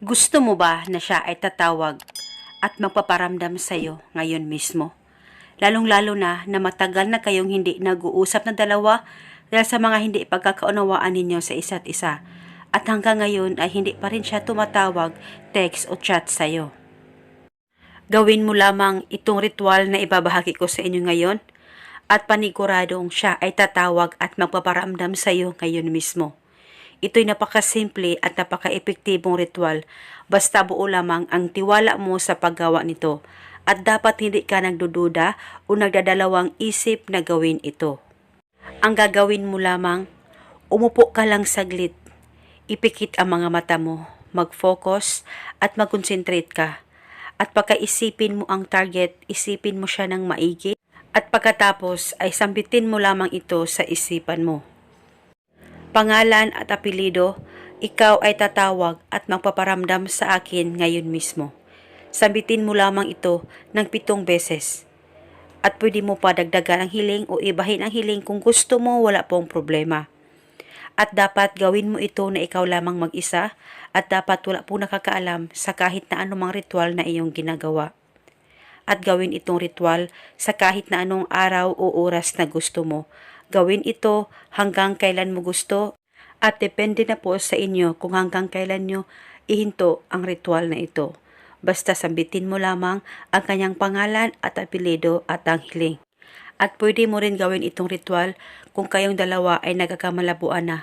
Gusto mo ba na siya ay tatawag at magpaparamdam sa'yo ngayon mismo? Lalong-lalo na na matagal na kayong hindi nag-uusap na dalawa dahil sa mga hindi pagkakaunawaan ninyo sa isa't isa. At hanggang ngayon ay hindi pa rin siya tumatawag, text o chat sa'yo. Gawin mo lamang itong ritual na ibabahagi ko sa inyo ngayon at paniguradong siya ay tatawag at magpaparamdam sa iyo ngayon mismo. Ito'y napakasimple at napaka-epektibong ritual basta buo lamang ang tiwala mo sa paggawa nito at dapat hindi ka nagdududa o nagdadalawang isip na gawin ito. Ang gagawin mo lamang, umupo ka lang saglit, ipikit ang mga mata mo, mag-focus at mag-concentrate ka. At pagkaisipin mo ang target, isipin mo siya ng maigi at pagkatapos ay sambitin mo lamang ito sa isipan mo. Pangalan at apelido, ikaw ay tatawag at magpaparamdam sa akin ngayon mismo. Sambitin mo lamang ito ng pitong beses. At pwede mo pa dagdagan ang hiling o ibahin ang hiling kung gusto mo wala pong problema. At dapat gawin mo ito na ikaw lamang mag-isa at dapat wala po nakakaalam sa kahit na anumang ritual na iyong ginagawa. At gawin itong ritual sa kahit na anong araw o oras na gusto mo. Gawin ito hanggang kailan mo gusto at depende na po sa inyo kung hanggang kailan nyo ihinto ang ritual na ito. Basta sambitin mo lamang ang kanyang pangalan at apelido at ang hiling. At pwede mo rin gawin itong ritual kung kayong dalawa ay nagkakamalabuan na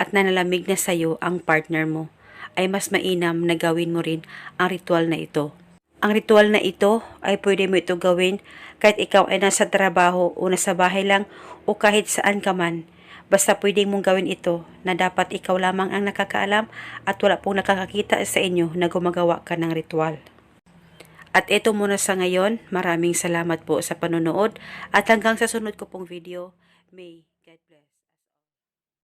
at nanalamig na sa'yo ang partner mo, ay mas mainam na gawin mo rin ang ritual na ito. Ang ritual na ito ay pwede mo ito gawin kahit ikaw ay nasa trabaho o nasa bahay lang o kahit saan ka man. Basta pwede mong gawin ito na dapat ikaw lamang ang nakakaalam at wala pong nakakakita sa inyo na gumagawa ka ng ritual. At ito muna sa ngayon. Maraming salamat po sa panonood at hanggang sa sunod ko pong video. May God bless.